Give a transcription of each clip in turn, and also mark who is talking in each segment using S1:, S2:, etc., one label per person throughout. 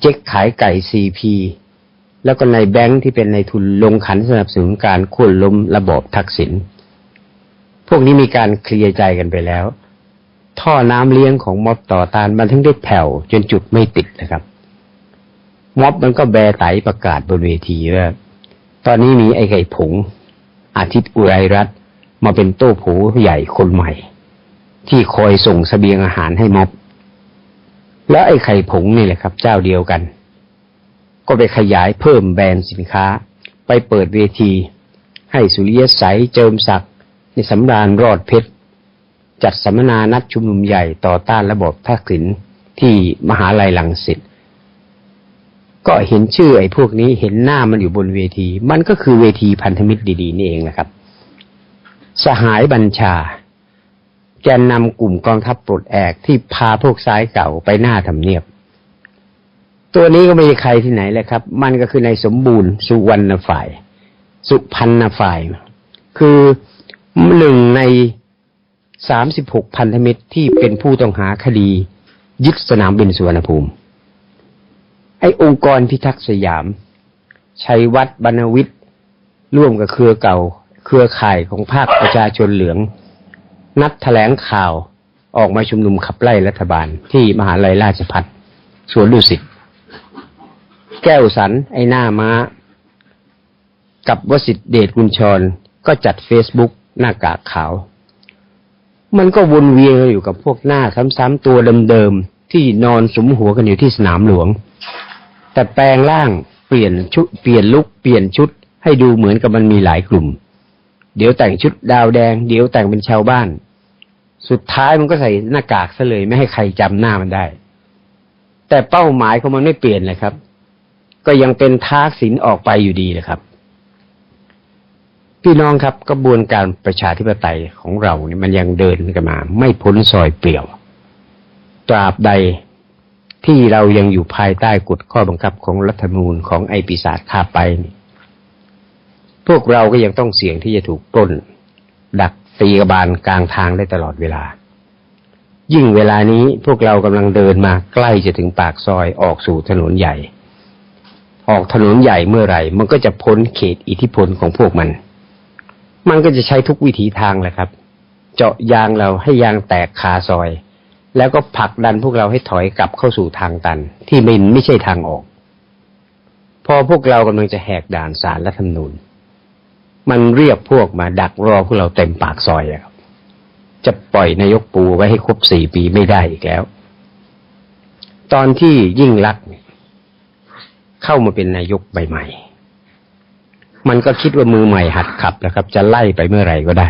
S1: เจ๊กขายไก่ซีพีแล้วก็ในแบงค์ที่เป็นในทุนลงขันสนับสนุนการควล้ล้มระบอบทักษิณพวกนี้มีการเคลียร์ใจกันไปแล้ว ท่อน้ำเลี้ยงของม็อบต่อต้านมันถึงได้แผ่วจนจุดไม่ติดนะครับ ม็อบมันก็แบไตประกาศบนเวทีว่าตอนนี้มีไอ้ไก่ผง อาทิตย์อุไรรัตมาเป็นโต้โผใหญ่คนใหม่ ที่คอยส่งสเสบียงอาหารให้ม็อบ แล้วไอ้ไข่ผงนี่แหละครับ เจ้าเดียวกัน ก็ไปขยายเพิ่มแบรนด์สินค้า ไปเปิดเวที ให้สุริยสัยเจิมศักดิ์ในสำราญรอดเพชร จัดสัมมนานัดชุมนุมใหญ่ต่อต้านระบบทักษิณที่มหาลัยลังสิตก็เห็นชื่อไอ้พวกนี้เห็นหน้ามันอยู่บนเวที มันก็คือเวทีพันธมิตรดีๆนี่เองนะครับ สหายบัญชา แกนนำกลุ่มกองทัพปลดแอกที่พาพวกซ้ายเก่าไปหน้าทำเนียบ ตัวนี้ก็ไม่ใช่ใครที่ไหนเลยครับ มันก็คือในสมบูรณ์สุวรรณฝ่าย สุพันนฝ่าย คือหนึ่งในสามสิบหกพันธมิตรที่เป็นผู้ต้องหาคดี ยึดสนามบินสุวรรณภูมิ ไอ้องค์กรพิทักษ์สยาม ชัยวัฒน์บรรณวิทย์ร่วมกับเครือเก่า เครือข่ายของภาคประชาชนเหลือง นัดแถลงข่าวออกมาชุมนุมขับไล่รัฐบาลที่มหาลัยราชพัฒสวนดุสิตแก้วสัน ไอหน้าม้า กับวสิทธิเดชกุญชร ก็จัดเฟซบุ๊กหน้ากากขาว มันก็วนเวียนอยู่กับพวกหน้าซ้ำๆตัวเดิมๆ ที่นอนสมหัวกันอยู่ที่สนามหลวง แต่แปลงร่างเปลี่ยนชุดเปลี่ยนลุกเปลี่ยนชุดให้ดูเหมือนกับมันมีหลายกลุ่ม เดี๋ยวแต่งชุดดาวแดง เดี๋ยวแต่งเป็นชาวบ้าน สุดท้ายมันก็ใส่หน้ากากซะเลยไม่ให้ใครจำหน้ามันได้ แต่เป้าหมายของมันไม่เปลี่ยนเลยครับ ก็ยังเป็นทากสินออกไปอยู่ดีนะครับ พี่น้องครับกระบวนการประชาธิปไตยของเราเนี่ยมันยังเดินกันมา ไม่พ้นซอยเปลี่ยว ตราบใดที่เรายังอยู่ภายใต้กฎข้อบังคับของรัฐธรรมนูญของไอปีศาจข้าไปนี่ พวกเราก็ยังต้องเสี่ยงที่จะถูกปล้น ดักตีกบาลกลางทางได้ตลอดเวลา ยิ่งเวลานี้พวกเรากำลังเดินมาใกล้จะถึงปากซอยออกสู่ถนนใหญ่ ออกถนนใหญ่เมื่อไหร่ มันก็จะพ้นเขตอิทธิพลของพวกมัน มันก็จะใช้ทุกวิถีทางแหละครับ เจาะยางเราให้ยางแตกคาซอย แล้วก็ผลักดันพวกเราให้ถอยกลับเข้าสู่ทางตัน ที่ไม่ไม่ใช่ทางออก พอพวกเรากำลังจะแหกด่านสารรัฐธรรมนูญ มันเรียกพวกมาดักรอพวกเราเต็มปากซอยครับจะปล่อยนายกปูไว้ให้ครบสี่ปีไม่ได้อีกแล้ว ตอนที่ยิ่งรักษณ์เข้ามาเป็นนายกใหม่ๆมันก็คิดว่ามือใหม่หัดขับนะครับ จะไล่ไปเมื่อไหร่ก็ได้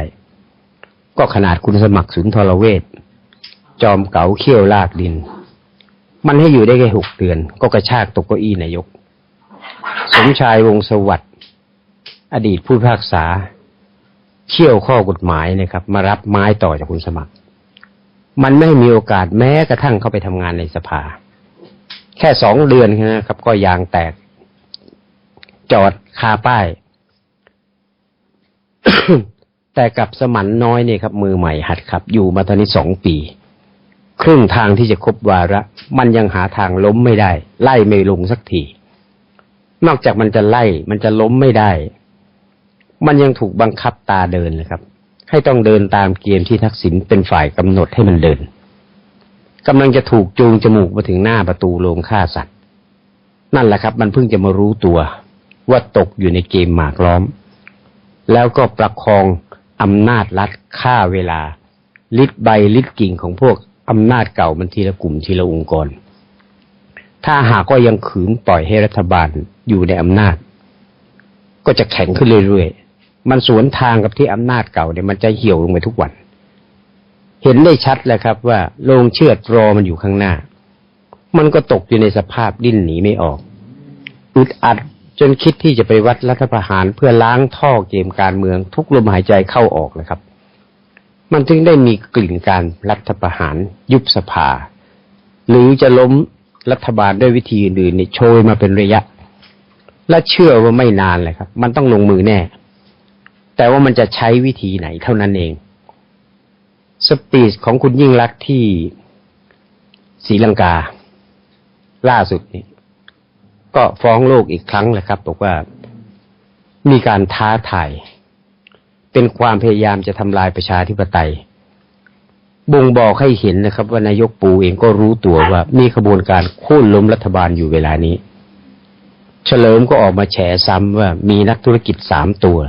S1: ก็ขนาดคุณสมัครสุนทรเวชจอมเก๋าเขี้ยวลากดิน มันให้อยู่ได้แค่หกเดือน ก็กระชากตกเก้าอี้นายก สมชายวงศ์สวัสดิ์ อดีตผู้พิพากษาเขี่ยวข้อกฎหมายนะครับ มารับไม้ต่อจากคุณสมัคร มันไม่มีโอกาสแม้กระทั่งเข้าไปทำงานในสภา แค่สองเดือนนะครับ ก็ยางแตก จอดคาป้าย แต่กับสมันน้อยเนี่ยครับ มือใหม่หัดขับ อยู่มาตอนนี้สองปี ครึ่งทางที่จะครบวาระ มันยังหาทางล้มไม่ได้ ไล่ไม่ลงสักทีนอกจากมันจะไล่ มันจะล้มไม่ได้ มันยังถูกบังคับตาเดินนะครับ ให้ต้องเดินตามเกมที่ทักษิณเป็นฝ่ายกำหนดให้มันเดินกำลังจะถูกจูงจมูกมาถึงหน้าประตูโรงฆ่าสัตว์ นั่นแหละครับ มันเพิ่งจะมารู้ตัว ว่าตกอยู่ในเกมหมากล้อม แล้วก็ประคองอำนาจรัฐฆ่าเวลา ลิดใบลิดกิ่งของพวกอำนาจเก่ามันทีละกลุ่มทีละองค์กร ถ้าหากว่ายังขืนปล่อยให้รัฐบาลอยู่ในอำนาจ ก็จะแข็งขึ้นเรื่อยๆ มันสวนทางกับที่อำนาจเก่าเนี่ยมันจะเหี่ยวลงไปทุกวัน เห็นได้ชัดเลยครับ ว่าโรงเชือดรอมันอยู่ข้างหน้า มันก็ตกอยู่ในสภาพดิ้นหนีไม่ออกอึดอัดจนคิดที่จะไปวัดรัฐประหารเพื่อล้างท่อเกมการเมือง ทุกลมหายใจเข้าออกนะครับ มันถึงได้มีกลิ่นการรัฐประหารยุบสภา หรือจะล้มรัฐบาลด้วยวิธีอื่นๆเนี่ยโชยมาเป็นระยะ และเชื่อว่าไม่นานเลยครับ มันต้องลงมือแน่ แต่ว่ามันจะใช้วิธีไหนเท่านั้นเอง สปีดของคุณยิ่งรักที่ศรีลังกา ล่าสุดนี่ก็ฟ้องโลกอีกครั้งแหละครับ บอกว่ามีการท้าทายเป็นความพยายามจะทำลายประชาธิปไตย บ่งบอกให้เห็นนะครับ ว่านายกปูเองก็รู้ตัวว่า มีขบวนการโค่นล้มรัฐบาลอยู่เวลานี้ เฉลิมก็ออกมาแฉซ้ำว่ามีนักธุรกิจสามตัว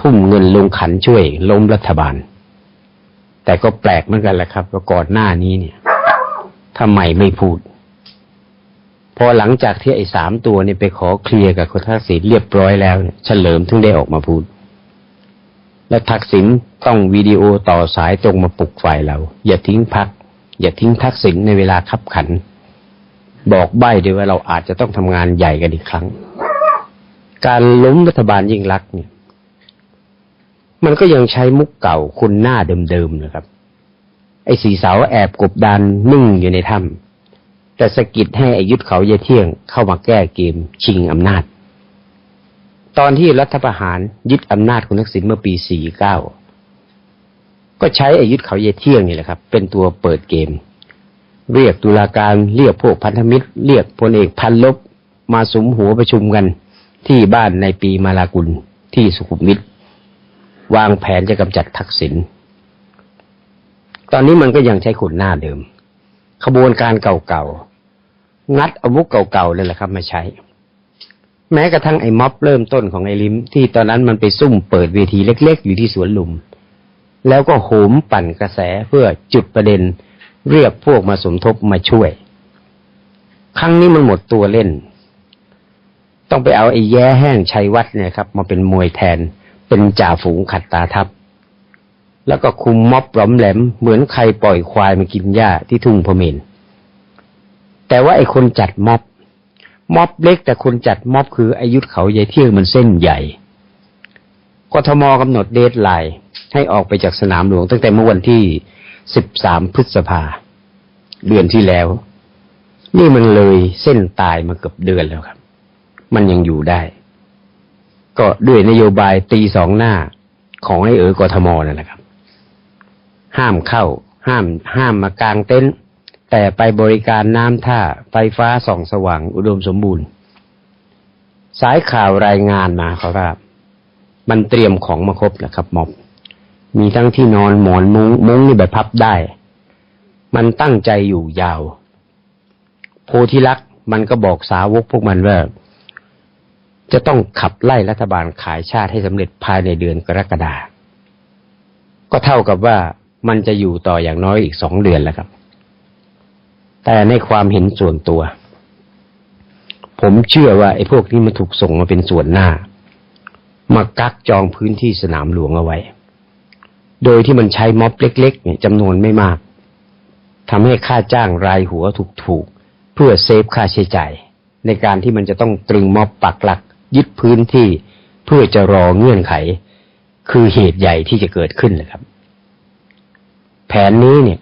S1: ทุ่มเงินลงขันช่วย ล้มรัฐบาล แต่ก็แปลกเหมือนกันแหละครับว่าก่อนหน้านี้เนี่ยทำไมไม่พูด พอหลังจากที่ไอ้สามตัวเนี่ยไปขอเคลียร์กับคุณทักษิณเรียบร้อยแล้วเนี่ยเฉลิมถึงได้ออกมาพูด และทักษิณต้องวิดีโอต่อสายตรงมาปลุกฝ่ายเรา อย่าทิ้งพัก อย่าทิ้งทักษิณในเวลาขับขัน บอกใบ้ด้วยว่าเราอาจจะต้องทำงานใหญ่กันอีกครั้ง การล้มรัฐบาลยิ่งรักเนี่ย มันก็ยังใช้มุกเก่าคุณหน้าเดิมๆนะครับ ไอ้สีเสาแอบกบดานนิ่งอยู่ในถ้ำแต่สะกิดให้อายุทธเขาเยเที่ยงเข้ามาแก้เกมชิงอำนาจ ตอนที่รัฐประหารยึดอำนาจคุณทักษิณเมื่อปี 49 ก็ใช้อายุทธเขาเยเที่ยงนี่แหละครับ เป็นตัวเปิดเกม เรียกตุลาการเรียกพวกพันธมิตร เรียกพลเอกพันลบมาสมหัวประชุมกันที่บ้านในปีมาลากุลที่สุขุมวิท วางแผนจะกำจัดทักษิณตอนนี้มันก็ยังใช้ขุนหน้าเดิม ขบวนการเก่าๆ งัดอาวุธเก่าๆเลยแหละครับมาใช้ แม้กระทั่งไอ้ม็อบเริ่มต้นของไอ้ลิม ที่ตอนนั้นมันไปซุ่มเปิดเวทีเล็ก ๆ อยู่ที่สวนลุม แล้วก็โหมปั่นกระแสเพื่อจุดประเด็นเรียกพวกมาสมทบมาช่วย ครั้งนี้มันหมดตัวเล่น ต้องไปเอาไอ้แย่แห้งชัยวัฒน์เนี่ยครับ มาเป็นมวยแทน เป็นจ่าฝูงขัดตาทับ แล้วก็คุมม็อบหลอมแหลม เหมือนใครปล่อยควายมากินหญ้าที่ทุ่งพะเมน แต่ว่าไอ้คนจัดม็อบ ม็อบเล็กแต่คนจัดม็อบคืออายุเขาใหญ่เที่ยงมันเส้นใหญ่กทมกำหนดเดทไลน์ให้ออกไปจากสนามหลวง ตั้งแต่เมื่อวันที่ 13 พฤษภา เดือนที่แล้ว นี่มันเลยเส้นตายมาเกือบเดือนแล้วครับ มันยังอยู่ได้ ก็ด้วยนโยบายตีสองหน้าของไอ้เอ๋อกทมนั่นแหละครับ ห้ามเข้า ห้าม ห้ามมากางเต็นท์แต่ไปบริการน้ำท่า ไฟฟ้าส่องสว่างอุดมสมบูรณ์ สายข่าวรายงานมาเขาว่ามันเตรียมของมาครบนะครับม็อบ มีทั้งที่นอนหมอนมุง้งมุ้งนี่แบบพับได้ มันตั้งใจอยู่ยาว โพธิลักษ์มันก็บอกสาวกพวกมันว่า จะต้องขับไล่รัฐบาลขายชาติให้สำเร็จภายในเดือนกรกฎาคมก็เท่ากับว่ามันจะอยู่ต่ออย่างน้อยอีกสองเดือนแล้วครับ แต่ในความเห็นส่วนตัว ผมเชื่อว่าไอ้พวกนี้มันถูกส่งมาเป็นส่วนหน้า มากักจองพื้นที่สนามหลวงเอาไว้ โดยที่มันใช้ม็อบเล็ก ๆ เนี่ยจำนวนไม่มากทำให้ค่าจ้างรายหัวถูกๆเพื่อเซฟค่าใช้จ่ายในการที่มันจะต้องตรึงม็อบปักหลัก ยึดพื้นที่เพื่อจะรอเงื่อนไข คือเหตุใหญ่ที่จะเกิดขึ้นนะครับ แผนนี้เนี่ย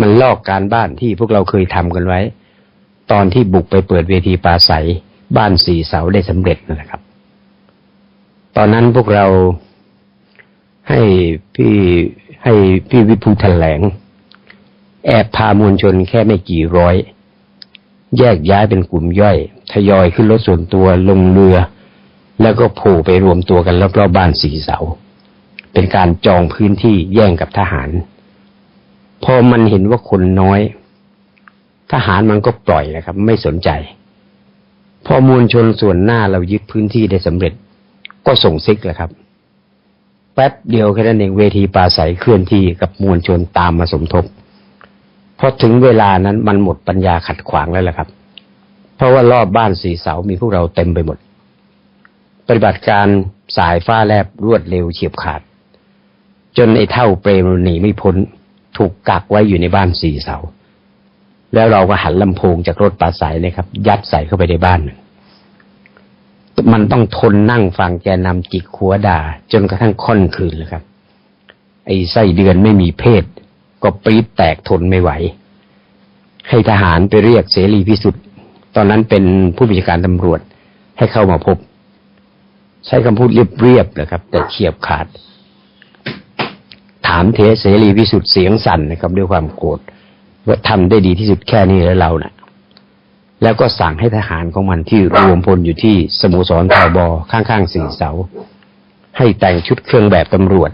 S1: มันลอกการบ้านที่พวกเราเคยทำกันไว้ ตอนที่บุกไปเปิดเวทีปราศัยบ้านสี่เสาได้สำเร็จนั่นแหละครับ ตอนนั้นพวกเราให้พี่ให้พี่วิภูแถลง แอบพามวลชนแค่ไม่กี่ร้อย แยกย้ายเป็นกลุ่มย่อย ทยอยขึ้นรถส่วนตัวลงเรือ แล้วก็โผล่ไปรวมตัวกันรอบๆบบ้านสีเสา เป็นการจองพื้นที่แย่งกับทหาร พอมันเห็นว่าคนน้อย ทหารมันก็ปล่อยนะครับ ไม่สนใจ พอมวลชนส่วนหน้าเรายึดพื้นที่ได้สำเร็จ ก็ส่งซิกแหละครับ แป๊บเดียวแค่นั้นเองเวทีปราศัยเคลื่อนที่กับมวลชนตามมาสมทบพอถึงเวลานั้นมันหมดปัญญาขัดขวางแล้วล่ะครับ เพราะว่ารอบบ้านสีเสามีพวกเราเต็มไปหมด ปฏิบัติการสายฟ้าแลบรวดเร็วเฉียบขาด จนไอ้เท่าเปรมหนีไม่พ้นถูกกักไว้อยู่ในบ้านสี่เสา แล้วเราก็หันลำโพงจากรถปราศัยนะครับ ยัดใส่เข้าไปในบ้าน มันต้องทนนั่งฟังแกนำจิกขัวด่า จนกระทั่งค่อนคืนเลยครับ ไอ้ไส้เดือนไม่มีเพศ ก็ปรี๊ดแตกทนไม่ไหว ให้ทหารไปเรียกเสรีพิสุทธิ์ ตอนนั้นเป็นผู้บัญชาการตำรวจให้เข้ามาพบ ใช้คำพูดเรียบๆนะครับ แต่เฉียบขาด ถามเทเสรีพิสุทธิ์เสียงสั่นนะครับ ด้วยความโกรธว่าทำได้ดีที่สุดแค่นี้แล้วเรานะ่ะ แล้วก็สั่งให้ทหารของมันที่รวมพลอยู่ที่สโมสรทบข้างๆสี่เสา ให้แต่งชุดเครื่องแบบตำรวจ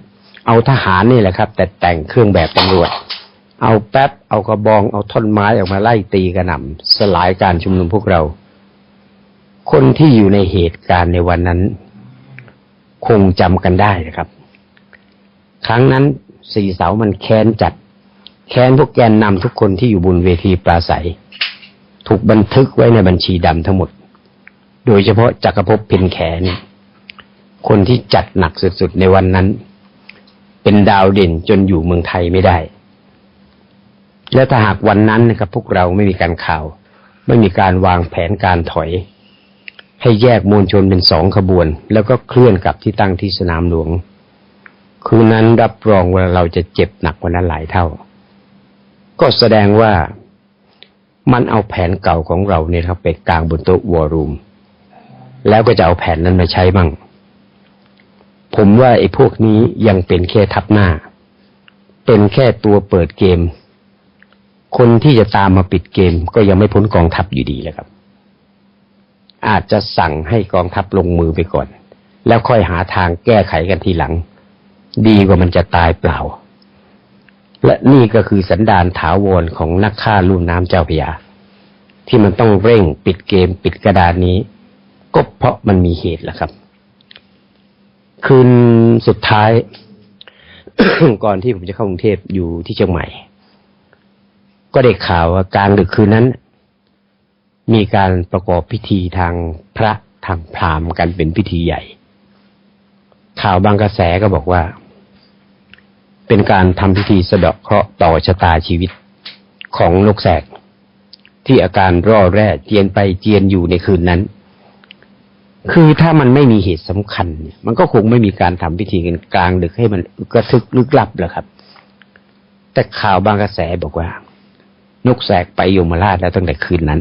S1: เอาทหารนี่แหละครับ แต่แต่งเครื่องแบบตำรวจ เอาแป๊บ เอากระบอง เอาท่อนไม้ออกมาไล่ตีกระหน่ำสลายการชุมนุมพวกเรา คนที่อยู่ในเหตุการณ์ในวันนั้น คงจำกันได้นะครับ ครั้งนั้นสี่เสามันแค้นจัด แค้นพวกแกนนำทุกคนที่อยู่บนเวทีปราศัย ถูกบันทึกไว้ในบัญชีดำทั้งหมด โดยเฉพาะจักรภพเพ็ญแขน คนที่จัดหนักสุดๆในวันนั้น เป็นดาวเด่นจนอยู่เมืองไทยไม่ได้ และถ้าหากวันนั้นนะครับ พวกเราไม่มีการข่าว ไม่มีการวางแผนการถอย ให้แยกมวลชนเป็นสองขบวน แล้วก็เคลื่อนกลับที่ตั้งที่สนามหลวง คืนนั้นรับรองว่าเราจะเจ็บหนักกว่านั้นหลายเท่า ก็แสดงว่ามันเอาแผนเก่าของเราเนี่ยครับไปกลางบนโต๊ะวอรูมแล้วก็จะเอาแผนนั้นมาใช้มั่งผมว่าไอ้พวกนี้ยังเป็นแค่ทับหน้า เป็นแค่ตัวเปิดเกม คนที่จะตามมาปิดเกมก็ยังไม่พ้นกองทัพอยู่ดีแหละครับ อาจจะสั่งให้กองทัพลงมือไปก่อน แล้วค่อยหาทางแก้ไขกันทีหลัง ดีกว่ามันจะตายเปล่า และนี่ก็คือสันดานถาวรของนักฆ่าลุ่มน้ำเจ้าพยา ที่มันต้องเร่งปิดเกมปิดกระดานนี้ ก็เพราะมันมีเหตุแหละครับ คืนสุดท้าย ก่อนที่ผมจะเข้ากรุงเทพอยู่ที่เชียงใหม่ ก็ได้ข่าวว่ากลางดึกคืนนั้น มีการประกอบพิธีทางพระทางพราหมณ์กันเป็นพิธีใหญ่ ข่าวบางกระแสก็บอกว่า เป็นการทำพิธีสะเดาะเคราะห์ต่อชะตาชีวิตของนกแสก ที่อาการร่อแร่เจียนไปเจียนอยู่ในคืนนั้น คือถ้ามันไม่มีเหตุสำคัญเนี่ยมันก็คงไม่มีการทำพิธีกันกลางดึกให้มันกระทึกลึกลับหรอกครับ แต่ข่าวบางกระแสบอกว่า นกแสกไปยมราชแล้วตั้งแต่คืนนั้น